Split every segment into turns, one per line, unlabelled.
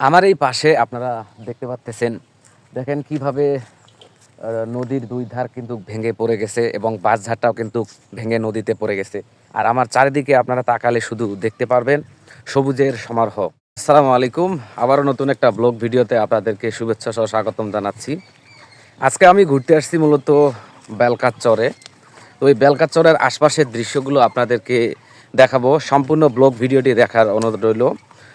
আমার এই পাশে আপনারা দেখতে পাচ্তেছেন, দেখেন কীভাবে নদীর দুই ধার কিন্তু ভেঙে পড়ে গেছে এবং বাঁশঝাড়টাও কিন্তু ভেঙে নদীতে পড়ে গেছে। আর আমার চারিদিকে আপনারা তাকালে শুধু দেখতে পারবেন সবুজের সমারোহ। আসসালামু আলাইকুম, আবারও নতুন একটা ব্লগ ভিডিওতে আপনাদেরকে শুভেচ্ছা সহ স্বাগতম জানাচ্ছি। আজকে আমি ঘুরতে আসছি মূলত বেলকার চরে ওই বেলকার চরের আশপাশের দৃশ্যগুলো আপনাদেরকে দেখাবো। সম্পূর্ণ ব্লগ ভিডিওটি দেখার অনুরোধ রইল।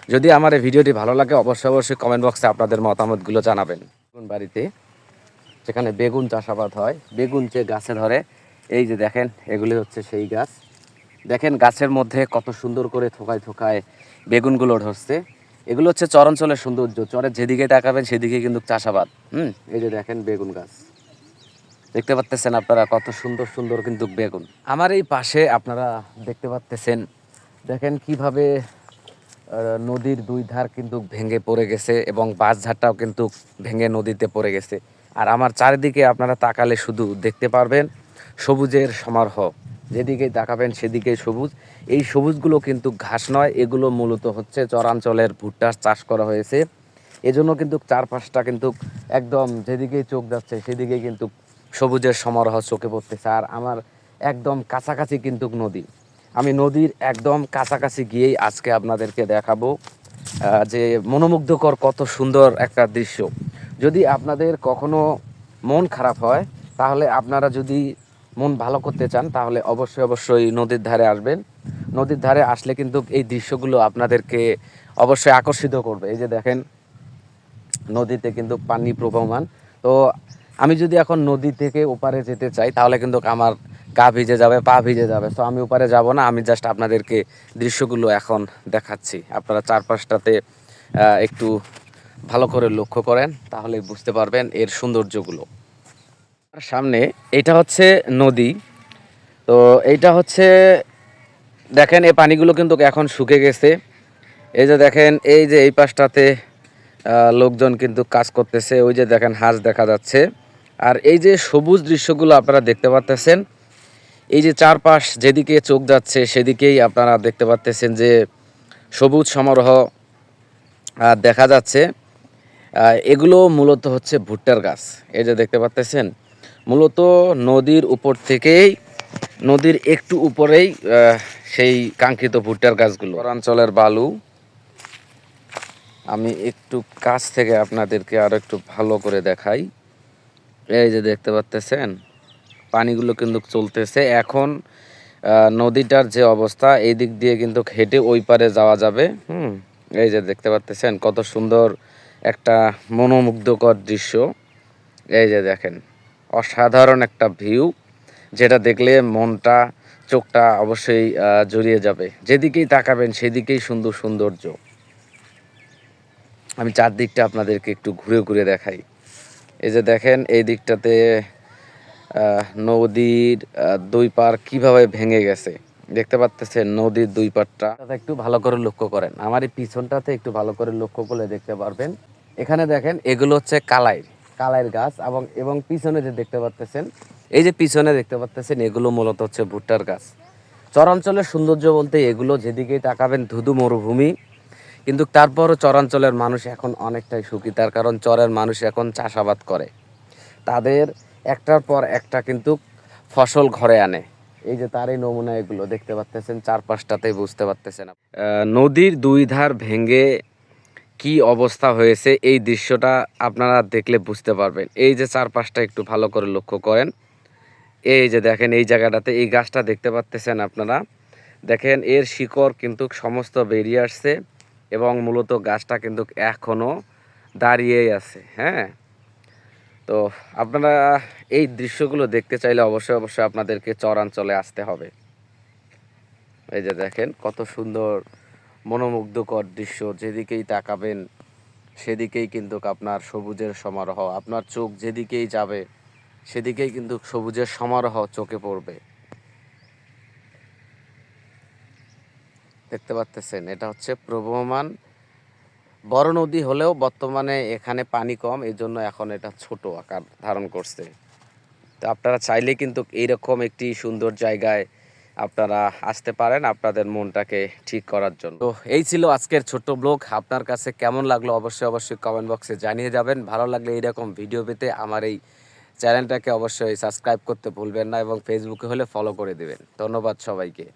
যদি আমার এই ভিডিওটি ভালো লাগে, অবশ্যই অবশ্যই কমেন্ট বক্সে আপনাদের মতামতগুলো জানাবেন। বাড়িতে? যেখানে বেগুন চাষাবাদ হয়, বেগুন যে গাছে ধরে, এই যে দেখেন, এগুলি হচ্ছে সেই গাছ। দেখেন গাছের মধ্যে কত সুন্দর করে থোকায় থোকায় বেগুনগুলো ধরছে। এগুলো হচ্ছে চরাঞ্চলের সৌন্দর্য চরের যেদিকে তাকাবেন সেদিকে কিন্তু চাষাবাদ। হুম, এই যে দেখেন বেগুন গাছ। দেখতে পাচ্তেছেন আপনারা কত সুন্দর সুন্দর কিন্তু বেগুন। আমার এই পাশে আপনারা দেখতে পাচ্তেছেন, দেখেন কীভাবে নদীর দুই ধার কিন্তু ভেঙে পড়ে গেছে এবং বাঁশঝাড়টাও কিন্তু ভেঙে নদীতে পড়ে গেছে। আর আমার চারিদিকে আপনারা তাকালে শুধু দেখতে পারবেন সবুজের সমারোহ। যেদিকেই তাকাবেন সেদিকেই সবুজ। এই সবুজগুলো কিন্তু ঘাস নয়, এগুলো মূলত হচ্ছে চরাঞ্চলের ভুট্টা চাষ করা হয়েছে। এজন্য কিন্তু চারপাশটা কিন্তু একদম যেদিকেই চোখ যাচ্ছে সেদিকেই কিন্তু সবুজের সমারোহ চোখে পড়তেছে। আর আমার একদম কাছাকাছি কিন্তু নদী। আমি নদীর একদম কাছাকাছি গিয়েই আজকে আপনাদেরকে দেখাবো যে মনোমুগ্ধকর কত সুন্দর একটা দৃশ্য। যদি আপনাদের কখনো মন খারাপ হয়, তাহলে আপনারা যদি মন ভালো করতে চান, তাহলে অবশ্যই অবশ্যই নদীর ধারে আসবেন। নদীর ধারে আসলে কিন্তু এই দৃশ্যগুলো আপনাদেরকে অবশ্যই আকর্ষিত করবে। এই যে দেখেন, নদীতে কিন্তু পানি প্রবহমান। তো আমি যদি এখন নদী থেকে ওপারে যেতে চাই, তাহলে কিন্তু আমার গা ভিজে যাবে, পা ভিজে যাবে। তো আমি ওপারে যাব না, আমি জাস্ট আপনাদেরকে দৃশ্যগুলো এখন দেখাচ্ছি। আপনারা চারপাশটাতে একটু ভালো করে লক্ষ্য করেন, তাহলে বুঝতে পারবেন এর সৌন্দর্যগুলো। সামনে এটা হচ্ছে নদী। তো এইটা হচ্ছে, দেখেন এই পানিগুলো কিন্তু এখন শুকে গেছে। এই যে দেখেন, এই যে এই পাশটাতে লোকজন কিন্তু কাজ করতেছে, ওই যে দেখেন হাঁস দেখা যাচ্ছে। আর এই যে সবুজ দৃশ্যগুলো আপনারা দেখতে পাচ্তেছেন এই যে চারপাশ যেদিকে চোখ যাচ্ছে, সেদিকেই আপনারা দেখতে পাচ্তেছেন যে সবুজ সমারোহ দেখা যাচ্ছে। এগুলো মূলত হচ্ছে ভুট্টার গাছ। এই যে দেখতে পাচ্তেছেন, মূলত নদীর উপর থেকেই, নদীর একটু উপরেই সেই কাঙ্ক্ষিত ভুট্টার গাছগুলো। অঞ্চলের বালু। আমি একটু কাছ থেকে আপনাদেরকে আরও একটু ভালো করে দেখাই। এই যে দেখতে পাচ্তেছেন পানিগুলো কিন্তু চলতেছে। এখন নদীটার যে অবস্থা, এই দিক দিয়ে কিন্তু হেঁটে ওই পারে যাওয়া যাবে। হুম, এই যে দেখতে পাচ্তেছেন কত সুন্দর একটা মনোমুগ্ধকর দৃশ্য। এই যে দেখেন, অসাধারণ একটা ভিউ, যেটা দেখলে মনটা, চোখটা অবশ্যই জড়িয়ে যাবে। যেদিকেই তাকাবেন, সেদিকেই সুন্দর সৌন্দর্য। আমি চারদিকটা আপনাদেরকে একটু ঘুরে ঘুরে দেখাই। এই যে দেখেন, এই দিকটাতে নদীর দুই পার কীভাবে ভেঙে গেছে? দেখতে পাচ্তেছেন নদীর দুই পারটা একটু ভালো করে লক্ষ্য করেন। আমার এই পিছনটাতে একটু ভালো করে লক্ষ্য করলে দেখতে পারবেন। এখানে দেখেন, এগুলো হচ্ছে কালাই কালাইয়ের গাছ এবং এবং পিছনে যে দেখতে পাচ্তেছেন, এই যে পিছনে দেখতে পাচ্তেছেন, এগুলো মূলত হচ্ছে ভুট্টার গাছ। চরাঞ্চলের সৌন্দর্য বলতে এগুলো যেদিকেই তাকাবেন, ধুধু মরুভূমি। কিন্তু তারপরও চরাঞ্চলের মানুষ এখন অনেকটাই সুখী। তার কারণ চরের মানুষ এখন চাষাবাদ করে। তাদের একটার পর একটা কিন্তু ফসল ঘরে আনে। এই যে তারই নমুনা এগুলো দেখতে পাচ্তেছেন, চারপাশটাতেই বুঝতে পারতেছেন নদীর দুই ধার ভেঙে কি অবস্থা হয়েছে এই দৃশ্যটা আপনারা দেখলে বুঝতে পারবেন। এই যে চারপাশটা একটু ভালো করে লক্ষ্য করেন। এই যে দেখেন, এই জায়গাটাতে এই গাছটা দেখতে পাচ্তেছেন আপনারা। দেখেন, এর শিকড় কিন্তু সমস্ত বেরিয়ে আসছে এবং মূলত গাছটা কিন্তু এখনও দাঁড়িয়েই আছে হ্যাঁ? তো আপনারা এই দৃশ্যগুলো দেখতে চাইলে অবশ্যই অবশ্যই আপনাদেরকে চরাঞ্চলে আসতে হবে। এই যে দেখেন, কত সুন্দর, মনোমুগ্ধকর দৃশ্য। যেদিকেই তাকাবেন, সেদিকেই কিন্তু আপনার সবুজের সমারোহ। আপনার চোখ যেদিকেই যাবে, সেদিকেই কিন্তু সবুজের সমারোহ চোখে পড়বে। দেখতে পাচ্তেছেন এটা হচ্ছে প্রবহমান বড় নদী হলেও বর্তমানে এখানে পানি কম এই জন্য এখন এটা ছোট আকার ধারণ করছে। তো আপনারা চাইলে কিন্তু এইরকম একটি সুন্দর জায়গায় আপনারা আসতে পারেন আপনাদের মনটাকে ঠিক করার জন্য। তো এই ছিল আজকের ছোট্ট ব্লগ। আপনার কাছে কেমন লাগল অবশ্যই অবশ্যই কমেন্ট বক্সে জানিয়ে যাবেন। ভালো লাগলে এইরকম ভিডিও পেতে আমার এই চ্যানেলটাকে অবশ্যই সাবস্ক্রাইব করতে ভুলবেন না এবং ফেসবুকে হলে ফলো করে দেবেন। ধন্যবাদ সবাইকে।